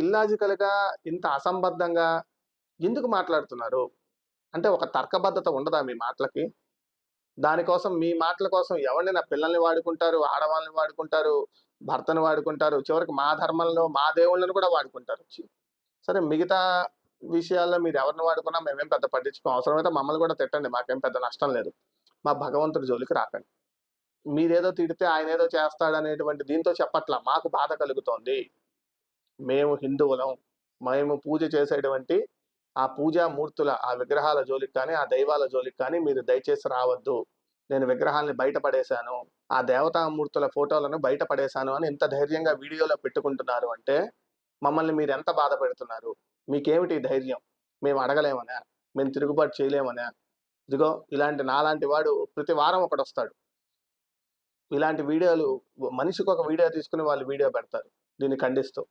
ఇల్లాజికల్‌గా, ఇంత అసంబద్ధంగా ఎందుకు మాట్లాడుతున్నారు? అంటే ఒక తర్కబద్ధత ఉండదా మీ మాటలకి? దానికోసం మీ మాటల కోసం ఎవరిని నా పిల్లల్ని వాడుకుంటారు, ఆడవాళ్ళని వాడుకుంటారు, భర్తను వాడుకుంటారు. చివరికి మా ధర్మంలో మా దేవుళ్ళని కూడా వాడుకుంటారు. సరే మిగతా విషయాల్లో మీరు ఎవరిని వాడుకున్నా మేమేం పెద్ద పట్టించుకోం. అవసరమైతే మమ్మల్ని కూడా తిట్టండి. మాకేం పెద్ద నష్టం లేదు. మా భగవంతుడి జోలికి రాకండి. మీరేదో తిడితే ఆయన ఏదో చేస్తాడనేటువంటి దీంతో చెప్పట్లా. మాకు బాధ కలుగుతోంది. మేము హిందువులం. మేము పూజ చేసేటువంటి ఆ పూజా మూర్తుల ఆ విగ్రహాల జోలికి కానీ, ఆ దైవాల జోలికి కానీ మీరు దయచేసి రావద్దు. నేను విగ్రహాల్ని బయట పడేశాను. ఆ దేవతామూర్తుల ఫోటోలను బయట పడేశాను అని ఇంత ధైర్యంగా వీడియోలో పెట్టుకుంటున్నారు అంటే, మమ్మల్ని మీరెంత బాధ పెడుతున్నారు? మీకేమిటి ధైర్యం? మేము అడగలేమనా? మేము తిరుగుబాటు చేయలేమనా? ఇదిగో ఇలాంటి నాలాంటి వాడు ప్రతి వారం ఒకడొస్తాడు. ఇలాంటి వీడియోలు మనిషికి ఒక వీడియో తీసుకొని వాళ్ళు వీడియో పెడతారు. దీన్ని ఖండిస్తూ.